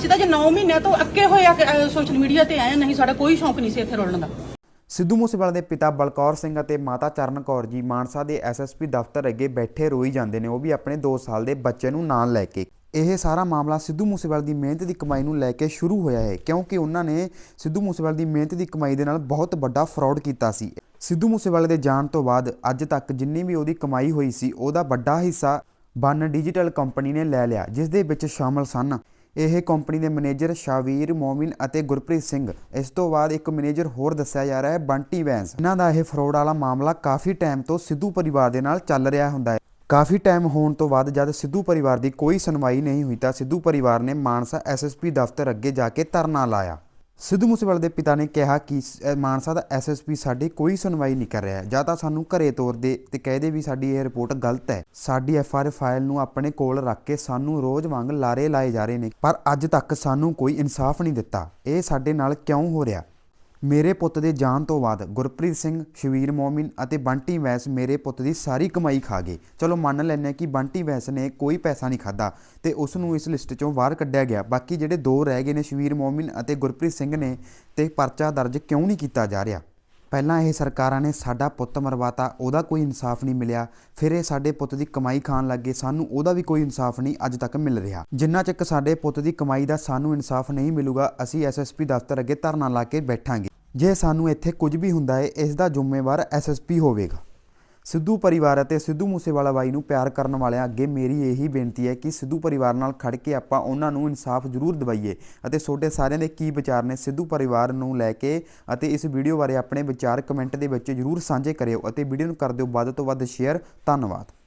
ਅਸੀਂ ਜੇ 9 ਮਹੀਨਿਆਂ ਤੋਂ ਅੱਕੇ ਹੋਏ ਆ ਸੋਸ਼ਲ ਮੀਡੀਆ ਤੇ ਆਏ ਨਹੀਂ, ਸਾਡਾ ਕੋਈ ਸ਼ੌਂਕ ਨਹੀਂ ਸੀ ਇੱਥੇ ਰੋਲਣ ਦਾ। ਸਿੱਧੂ ਮੂਸੇਵਾਲੇ ਦੇ ਪਿਤਾ ਬਲਕੌਰ ਸਿੰਘ ਅਤੇ ਮਾਤਾ ਚਰਨ ਕੌਰ ਜੀ ਮਾਨਸਾ ਦੇ ਐਸਐਸਪੀ ਦਫ਼ਤਰ ਅੱਗੇ ਬੈਠੇ ਰੋਈ ਜਾਂਦੇ ਨੇ, ਉਹ ਵੀ ਆਪਣੇ 2 ਸਾਲ ਦੇ ਬੱਚੇ ਨੂੰ ਨਾਲ ਲੈ ਕੇ। ਇਹ ਸਾਰਾ ਮਾਮਲਾ ਸਿੱਧੂ ਮੂਸੇਵਾਲੇ ਦੀ ਮਿਹਨਤ ਦੀ ਕਮਾਈ ਨੂੰ ਲੈ ਕੇ ਸ਼ੁਰੂ ਹੋਇਆ ਹੈ, ਕਿਉਂਕਿ ਉਹਨਾਂ ਨੇ ਸਿੱਧੂ ਮੂਸੇਵਾਲੇ ਦੀ ਮਿਹਨਤ ਦੀ ਕਮਾਈ ਦੇ ਨਾਲ ਬਹੁਤ ਵੱਡਾ ਫਰਾਡ ਕੀਤਾ ਸੀ। ਸਿੱਧੂ ਮੂਸੇਵਾਲੇ ਦੇ ਜਾਣ ਤੋਂ ਬਾਅਦ ਅੱਜ ਤੱਕ ਜਿੰਨੀ ਵੀ ਉਹਦੀ ਕਮਾਈ ਹੋਈ ਸੀ, ਉਹਦਾ ਵੱਡਾ ਹਿੱਸਾ ਬਨ ਡਿਜੀਟਲ ਕੰਪਨੀ ਨੇ ਲੈ ਲਿਆ, ਜਿਸ ਦੇ ਵਿੱਚ ਸ਼ਾਮਲ ਸਨ। ਇਹ ਕੰਪਨੀ ਦੇ ਮੈਨੇਜਰ ਸ਼ਾਵੀਰ, ਮੋਮਿਨ ਅਤੇ ਗੁਰਪ੍ਰੀਤ ਸਿੰਘ। ਇਸ ਤੋਂ ਬਾਅਦ ਇੱਕ ਮੈਨੇਜਰ ਹੋਰ ਦੱਸਿਆ ਜਾ ਰਿਹਾ ਹੈ, ਬੰਟੀ ਵੈਂਸ। ਇਹਨਾਂ ਦਾ ਇਹ ਫਰੋਡ ਵਾਲਾ ਮਾਮਲਾ ਕਾਫੀ ਟਾਈਮ ਤੋਂ ਸਿੱਧੂ ਪਰਿਵਾਰ ਦੇ ਨਾਲ ਚੱਲ ਰਿਹਾ ਹੁੰਦਾ ਹੈ। ਕਾਫੀ ਟਾਈਮ ਹੋਣ ਤੋਂ ਬਾਅਦ ਜਦ ਸਿੱਧੂ ਪਰਿਵਾਰ ਦੀ ਕੋਈ ਸੁਣਵਾਈ ਨਹੀਂ ਹੋਈ ਤਾਂ ਸਿੱਧੂ ਪਰਿਵਾਰ ਨੇ ਮਾਨਸਾ ਐਸਐਸਪੀ ਦਫ਼ਤਰ ਅੱਗੇ ਜਾ ਕੇ ਧਰਨਾ ਲਾਇਆ। ਸਿੱਧੂ ਮੂਸੇਵਾਲੇ ਦੇ ਪਿਤਾ ਨੇ ਕਿਹਾ ਕਿ ਸ- ਅਹ ਮਾਨਸਾ ਦਾ ਐਸਐਸਪੀ ਸਾਡੀ ਕੋਈ ਸੁਣਵਾਈ ਨਹੀਂ ਕਰ ਰਿਹਾ। ਜਾਂ ਤਾਂ ਸਾਨੂੰ ਘਰੇ ਤੋਰ ਦੇ ਤੇ ਕਹਿ ਦੇ ਵੀ ਸਾਡੀ ਇਹ ਰਿਪੋਰਟ ਗਲਤ ਹੈ। ਸਾਡੀ ਐਫਆਰ ਫਾਈਲ ਨੂੰ ਆਪਣੇ ਕੋਲ ਰੱਖ ਕੇ ਸਾਨੂੰ ਰੋਜ਼ ਵਾਂਗ ਲਾਰੇ ਲਾਏ ਜਾ ਰਹੇ ਨੇ। ਪਰ ਅੱਜ ਤੱਕ ਸਾਨੂੰ ਕੋਈ ਇਨਸਾਫ ਨਹੀਂ ਦਿੱਤਾ। ਇਹ ਸਾਡੇ ਨਾਲ ਕਿਉਂ ਹੋ ਰਿਹਾ? ਮੇਰੇ ਪੁੱਤ ਦੇ ਜਾਣ ਤੋਂ ਬਾਅਦ ਗੁਰਪ੍ਰੀਤ ਸਿੰਘ, ਸ਼ਵੀਰ ਮੋਮਿਨ ਅਤੇ ਬੰਟੀ ਵੈਸ ਮੇਰੇ ਪੁੱਤ ਦੀ ਸਾਰੀ ਕਮਾਈ ਖਾ ਗਏ। ਚਲੋ ਮੰਨ ਲੈਂਦੇ ਹਾਂ ਕਿ ਬੰਟੀ ਵੈਸ ਨੇ ਕੋਈ ਪੈਸਾ ਨਹੀਂ ਖਾਦਾ ਤੇ ਉਸ ਨੂੰ ਇਸ ਲਿਸਟ ਚੋਂ ਬਾਹਰ ਕੱਢਿਆ ਗਿਆ। ਬਾਕੀ ਜਿਹੜੇ ਦੋ ਰਹਿ ਗਏ ਨੇ, ਸ਼ਵੀਰ ਮੋਮਿਨ ਅਤੇ ਗੁਰਪ੍ਰੀਤ ਸਿੰਘ ਨੇ, ਤੇ ਪਰਚਾ ਦਰਜ ਕਿਉਂ ਨਹੀਂ ਕੀਤਾ ਜਾ ਰਿਹਾ? ਪਹਿਲਾਂ ਇਹ ਸਰਕਾਰਾਂ ਨੇ ਸਾਡਾ ਪੁੱਤ ਮਰਵਾਤਾ, ਉਹਦਾ ਕੋਈ ਇਨਸਾਫ ਨਹੀਂ ਮਿਲਿਆ। ਫਿਰ ਇਹ ਸਾਡੇ ਪੁੱਤ ਦੀ ਕਮਾਈ ਖਾਣ ਲੱਗੇ ਸਾਨੂੰ ਉਹਦਾ ਵੀ ਕੋਈ ਇਨਸਾਫ ਨਹੀਂ ਅੱਜ ਤੱਕ ਮਿਲ ਰਿਹਾ। ਜਿੰਨਾ ਚੱਕ ਸਾਡੇ ਪੁੱਤ ਦੀ ਕਮਾਈ ਦਾ ਸਾਨੂੰ ਇਨਸਾਫ ਨਹੀਂ ਮਿਲੂਗਾ, ਅਸੀਂ ਐਸਐਸਪੀ ਦਫ਼ਤਰ ਅੱਗੇ ਧਰਨਾ ਲਾ ਕੇ ਬੈਠਾਂਗੇ। ਜੇ ਸਾਨੂੰ ਇੱਥੇ ਕੁਝ ਵੀ ਹੁੰਦਾ ਹੈ ਇਸ ਦਾ ਜ਼ਿੰਮੇਵਾਰ ਐਸਐਸਪੀ ਹੋਵੇਗਾ। ਸਿੱਧੂ ਪਰਿਵਾਰ ਅਤੇ ਸਿੱਧੂ ਮੂਸੇਵਾਲਾ ਬਾਈ ਨੂੰ ਪਿਆਰ ਕਰਨ ਵਾਲਿਆਂ ਅੱਗੇ ਮੇਰੀ ਇਹੀ ਬੇਨਤੀ ਹੈ ਕਿ ਸਿੱਧੂ ਪਰਿਵਾਰ ਨਾਲ ਖੜ ਕੇ ਆਪਾਂ ਉਹਨਾਂ ਨੂੰ ਇਨਸਾਫ ਜ਼ਰੂਰ ਦਿਵਾਈਏ ਅਤੇ ਤੁਹਾਡੇ ਸਾਰਿਆਂ ਦੇ ਕੀ ਵਿਚਾਰ ਨੇ, ਸਿੱਧੂ ਪਰਿਵਾਰ ਨੂੰ ਲੈ ਕੇ ਅਤੇ ਇਸ ਵੀਡੀਓ ਬਾਰੇ ਆਪਣੇ ਵਿਚਾਰ ਕਮੈਂਟ ਦੇ ਵਿੱਚ ਜ਼ਰੂਰ ਸਾਂਝੇ ਕਰਿਓ ਅਤੇ ਵੀਡੀਓ ਨੂੰ ਕਰ ਦਿਓ ਵੱਧ ਤੋਂ ਵੱਧ ਸ਼ੇਅਰ। ਧੰਨਵਾਦ।